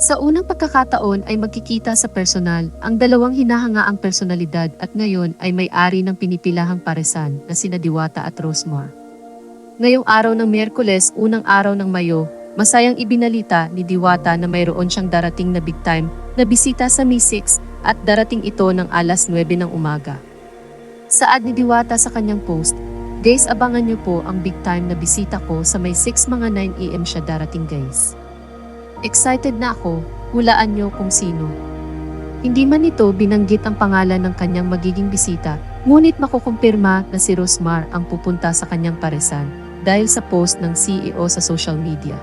Sa unang pagkakataon ay magkikita sa personal ang dalawang hinahangaang personalidad at ngayon ay may-ari ng pinipilahang paresan na sina Diwata at Rosemar. Ngayong araw ng Miyerkules, unang araw ng Mayo, masayang ibinalita ni Diwata na mayroon siyang darating na big time na bisita sa Mi 6 at darating ito ng alas 9 ng umaga. Saad ni Diwata sa kanyang post, Guys, abangan niyo po ang big time na bisita ko sa may 6 mga 9am siya darating guys. Excited na ako, hulaan niyo kung sino. Hindi man ito binanggit ang pangalan ng kanyang magiging bisita, ngunit makukumpirma na si Rosmar ang pupunta sa kanyang paresan dahil sa post ng CEO sa social media.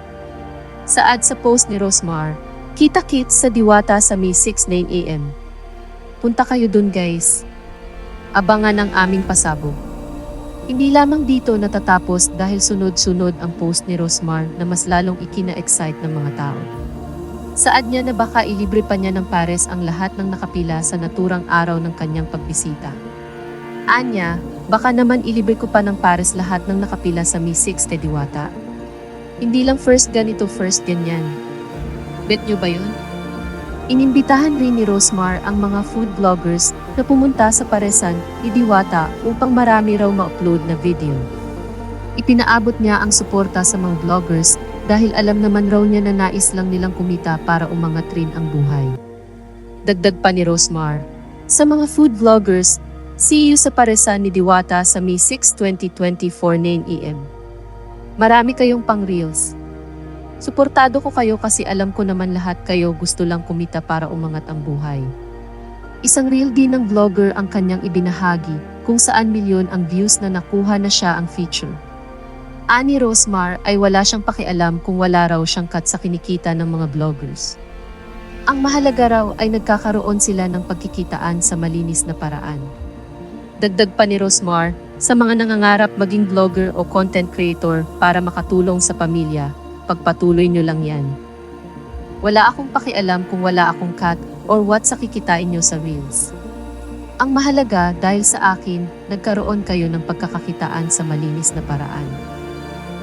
Saad sa post ni Rosmar, kita-kits sa Diwata sa May 6 9am. Punta kayo dun guys. Abangan ang aming pasabog. Hindi lamang dito natatapos dahil sunod-sunod ang post ni Rosmar na mas lalong ikina-excite ng mga tao. Saad niya na baka ilibre pa niya ng pares ang lahat ng nakapila sa naturang araw ng kanyang pagbisita. Anya, baka naman ilibre ko pa ng pares lahat ng nakapila sa Mi 6 Tediwata. Hindi lang first ganito first ganyan. Bet nyo ba yun? Inimbitahan rin ni Rosmar ang mga food vloggers na pumunta sa paresan ni Diwata upang marami raw ma-upload na video. Ipinaabot niya ang suporta sa mga vloggers dahil alam naman raw niya na nais lang nilang kumita para umangat rin ang buhay. Dagdag pa ni Rosmar, sa mga food vloggers, see you sa paresan ni Diwata sa May 6, 2024 9am. Marami kayong pang reels. Suportado ko kayo kasi alam ko naman lahat kayo gusto lang kumita para umangat ang buhay. Isang reel din ng vlogger ang kanyang ibinahagi kung saan milyon ang views na nakuha na siya ang feature. Ani Rosmar ay wala siyang pakialam kung wala raw siyang cut sa kinikita ng mga vloggers. Ang mahalaga raw ay nagkakaroon sila ng pagkikitaan sa malinis na paraan. Dagdag pa ni Rosmar, sa mga nangangarap maging vlogger o content creator para makatulong sa pamilya, pagpatuloy nyo lang yan. Wala akong pakialam kung wala akong cut or what sa kikitain nyo sa Reels. Ang mahalaga dahil sa akin, nagkaroon kayo ng pagkakakitaan sa malinis na paraan.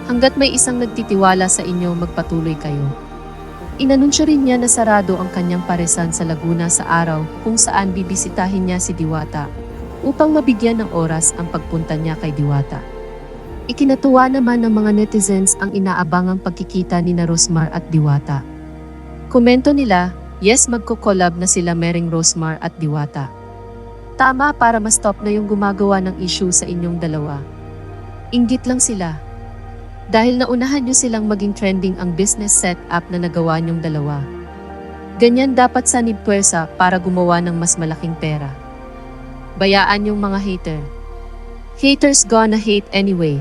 Hanggat may isang nagtitiwala sa inyo, magpatuloy kayo. Inanunsyo rin niya na sarado ang kanyang paresan sa Laguna sa araw kung saan bibisitahin niya si Diwata upang mabigyan ng oras ang pagpunta niya kay Diwata. Ikinatuwa naman ng mga netizens ang inaabangang pagkikita ni na Rosmar at Diwata. Komento nila, yes magko-collab na sila Mering Rosmar at Diwata. Tama para ma-stop na yung gumagawa ng issue sa inyong dalawa. Inggit lang sila. Dahil naunahan nyo silang maging trending ang business setup na nagawa nyong dalawa. Ganyan dapat sa pwersa para gumawa ng mas malaking pera. Bayaan yung mga hater. Haters gonna hate anyway.